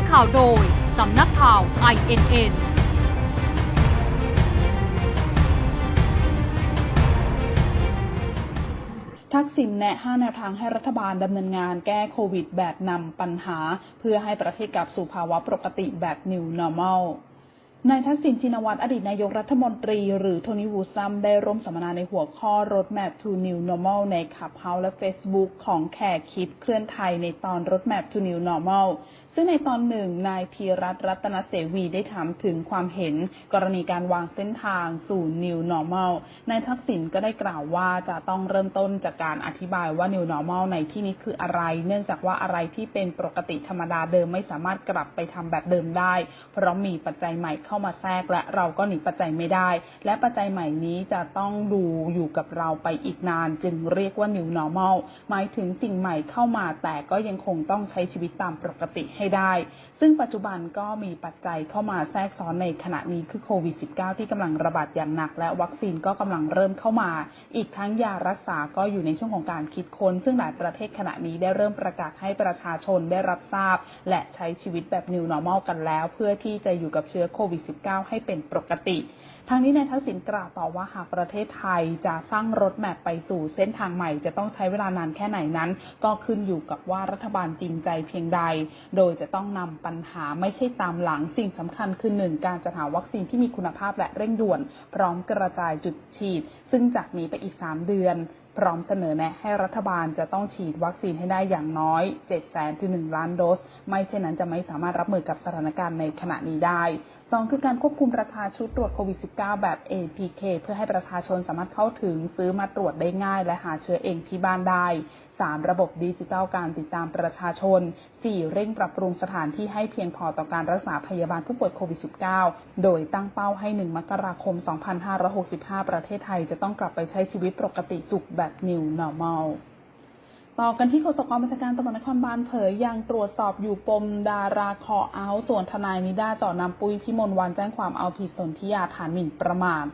อข่าวโดย สำนักข่าว INN ทักษิณแนะ 5 แนวทางให้รัฐบาลดำเนินงานแก้โควิดแบบนำปัญหา เพื่อให้ประเทศกลับสู่ภาวะปกติแบบ New Normal นายทักษิณชินวัตรอดีตนายกรัฐมนตรี หรือโทนี่วูซัมได้ร่วมสัมมนาในหัวข้อ Roadmap to New Normal ในขับเฮาและ Facebook ของแขกคิดเคลื่อนไทยในตอน Roadmap to New Normal ซึ่งในตอนหนึ่งนายธีรัตรัตนเสวีได้ถามถึงความเห็นกรณีการวางเส้นทางสู่ New Normal นายทักษิณก็ได้กล่าวว่าจะต้องเริ่มต้นจากการอธิบายว่า New Normal ในที่นี้คืออะไร เนื่องจากว่าอะไรที่เป็นปกติธรรมดาเดิมไม่สามารถกลับไปทำแบบเดิมได้ เพราะมีปัจจัยใหม่เข้ามาแทรกและเราก็หนีปัจจัยไม่ได้ และปัจจัยใหม่นี้จะต้องดูอยู่กับเราไปอีกนาน จึงเรียกว่า New Normal หมายถึงสิ่งใหม่เข้ามาแต่ก็ยังคงต้องใช้ชีวิตตามปกติให้ได้ ซึ่งปัจจุบันก็มีปัจจัยเข้ามาแทรกซ้อนในขณะนี้คือโควิด -19 ที่กำลังระบาดอย่างหนัก และวัคซีนก็กำลังเริ่มเข้ามา อีกทั้งยารักษาก็อยู่ในช่วงของการคิดค้น ซึ่งหลายประเทศขณะนี้ได้เริ่มประกาศให้ประชาชนได้รับทราบ และใช้ชีวิตแบบ New Normal กันแล้ว เพื่อที่จะอยู่กับเชื้อโควิด -19 ให้เป็นปกติทางนี้นายทักษิณกล่าวต่อว่าหากประเทศไทยจะสร้างรถแมพไปสู่เส้นทางใหม่จะต้องใช้เวลานานแค่ไหนนั้น ก็ขึ้นอยู่กับว่ารัฐบาลจริงใจเพียงใด โดยจะต้องนำปัญหาไม่ใช่ตามหลังสิ่งสำคัญคือหนึ่งการจัดหาวัคซีนที่มีคุณภาพและเร่งด่วน พร้อมกระจายจุดฉีด ซึ่งจากนี้ไปอีก 3 เดือนพร้อมเสนอแนะให้รัฐบาลจะต้องฉีดวัคซีนให้ได้อย่างน้อย7แสนถึง1ล้านโดส ไม่เช่นนั้นจะไม่สามารถรับมือกับสถานการณ์ในขณะนี้ได้ 2 คือการควบคุมราคาชุดตรวจโควิด -19 แบบ APK เพื่อให้ประชาชนสามารถเข้าถึงซื้อมาตรวจได้ง่ายและหาเชื้อเองที่บ้านได้ 3 ระบบดิจิทัลการติดตามประชาชน 4 เร่งปรับปรุงสถานที่ให้เพียงพอต่อการรักษาพยาบาลผู้ป่วยโควิด -19 โดยตั้งเป้าให้ 1 มกราคม 2565 ประเทศไทยจะต้องกลับไปใช้ชีวิตปกติสุขแบบ New Normal ต่อกันที่โฆษกกองบัญชาการตำรวจนครบาลเผยยังตรวจสอบอยู่ปมดาราคอเอาส่วนทนายนิด้าจ่อนำปุ้ยพิมลวันแจ้งความเอาผิดสนธิยาฐานหมิ่นประมาท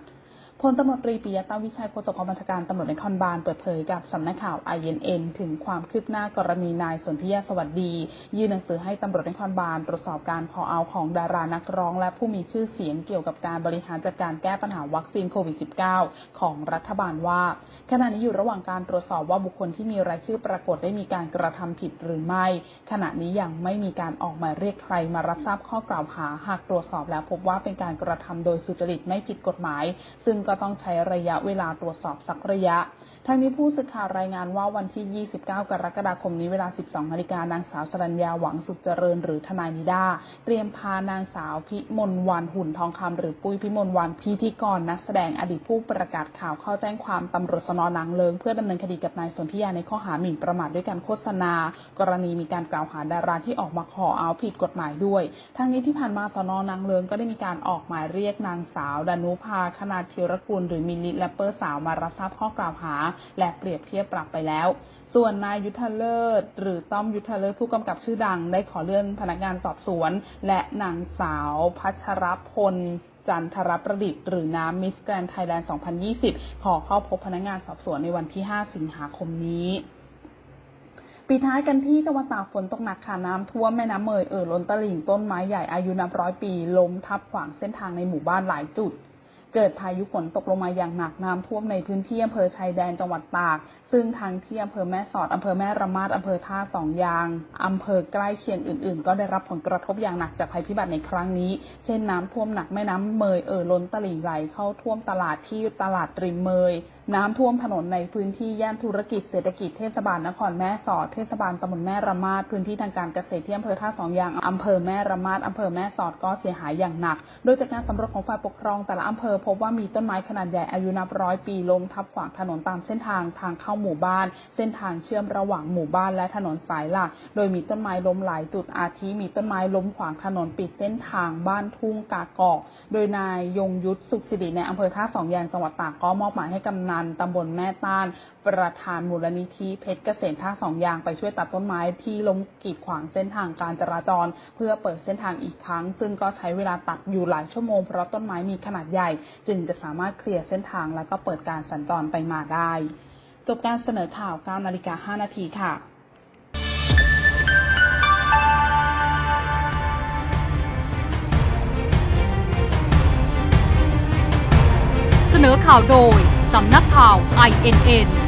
พลตำรวจตรีปิยะตาวิชัยโฆษกกองบัญชาการตำรวจนครบาลเปิดเผยกับสำนักข่าว INN ถึงความคืบหน้ากรณีนายสนธิยาสวัสดี ยื่นหนังสือให้ตำรวจนครบาลตรวจสอบการคอเอาของดารานักร้อง และผู้มีชื่อเสียงเกี่ยวกับการบริหารจัดการแก้ปัญหาวัคซีนโควิด -19 ของรัฐบาลว่า ขณะนี้อยู่ระหว่างการตรวจสอบว่าบุคคลที่มีรายชื่อปรากฏได้มีการกระทำผิดหรือไม่ ขณะนี้ยังไม่มีการออกหมายเรียกใครมารับทราบข้อกล่าวหาหากตรวจสอบแล้วพบว่าเป็นการกระทำโดยสุจริตไม่ผิดกฎหมาย ซึ่งก็ต้องใช้ระยะเวลาตรวจสอบสักระยะ ทั้งนี้ผู้สื่อข่าวรายงานว่าวันที่ 29 กรกฎาคมนี้เวลา 12นาฬิกานางสาวสรัญญาหวังสุขเจริญหรือทนายนิดา เตรียมพานางสาวพิมลวันหุ่นทองคำหรือปุ้ยพิมลวันพิธีกรนักแสดงอดีตผู้ประกาศข่าวเข้าแจ้งความตำรวจสนนางเลิงเพื่อดำเนินคดีกับนายสนธิยาในข้อหาหมิ่นประมาทด้วยการโฆษณา กรณีมีการกล่าวหาดาราที่ออกมาขอเอาผิดกฎหมายด้วย ทั้งนี้ที่ผ่านมาสนนางเลิงก็ได้มีการออกหมายเรียกนางสาวดานุภาคณาธิรกุลหรือมิลลิแรปเปอร์สาวมารับทราบข้อกล่าวหา และเปรียบเทียบปรับไปแล้ว ส่วนนายยุทธเลิศ หรือต้อมยุทธเลิศผู้กำกับชื่อดัง ได้ขอเลื่อนพนักงานสอบสวน และนางสาวพัชรพลจันทรประดิษฐ์หรือน้ำมิสแกรนไทยแลนด์ 2020 ขอเข้าพบพนักงานสอบสวนในวันที่ 5 สิงหาคมนี้ปิดท้ายกันที่จังหวัดตากฝนตกหนักค่ะน้ำท่วมแม่น้ำเมยเอ่อล้นตลิ่งต้นไม้ใหญ่อายุนับร้อยปี ล้มทับขวางเส้นทางในหมู่บ้านหลายจุด เกิดพายุฝนตกลงมาอย่างหนักน้ำท่วมในพื้นที่อำเภอชายแดนจังหวัดตาก ซึ่งทางที่อำเภอแม่สอดอำเภอแม่ระมาดอำเภอท่าสองยางอำเภอใกล้เคียงอื่น ๆ ก็ได้รับผลกระทบอย่างหนักจากภัยพิบัติในครั้งนี้ เช่นน้ำท่วมหนักแม่น้ำเมยเอ่อล้นตลิ่งไหลเข้าท่วมตลาดที่ตลาดริมเมย น้ำท่วมถนนในพื้นที่ย่านธุรกิจเศรษฐกิจเทศบาลนครแม่สอดเทศบาลตำบลแม่ระมาดพื้นที่ทางการเกษตรที่อำเภอท่าสองยางอำเภอแม่ระมาดอำเภอแม่สอดก็เสียหายอย่างหนัก โดยจากการสำรวจของฝ่ายปกครองแต่ละอำเภอพบว่ามีต้นไม้ขนาดใหญ่อายุนับร้อยปีล้มทับขวางถนนตามเส้นทางทางเข้าหมู่บ้าน เส้นทางเชื่อมระหว่างหมู่บ้านและถนนสายหลัก โดยมีต้นไม้ล้มหลายจุดอาทิมีต้นไม้ล้มขวางถนนปิดเส้นทางบ้านทุ่งกากอก โดยนายยงยุทธสุขสิริในอำเภอท่าสองยางจังหวัดตากก็มอบหมายให้กำนันตำบลแม่ต้าน ประธานมูลนิธิเพชรเกษมท่าสองยางไปช่วยตัดต้นไม้ที่ล้มกีดขวางเส้นทางการจราจร เพื่อเปิดเส้นทางอีกครั้ง ซึ่งก็ใช้เวลาตัดอยู่หลายชั่วโมงเพราะต้นไม้มีขนาดใหญ่จึงจะสามารถเคลียร์เส้นทางและก็เปิดการสัญจรไปมาได้ จบการเสนอข่าว 9 นาฬิกา 5 นาทีค่ะเสนอข่าวโดย สำนักข่าว INN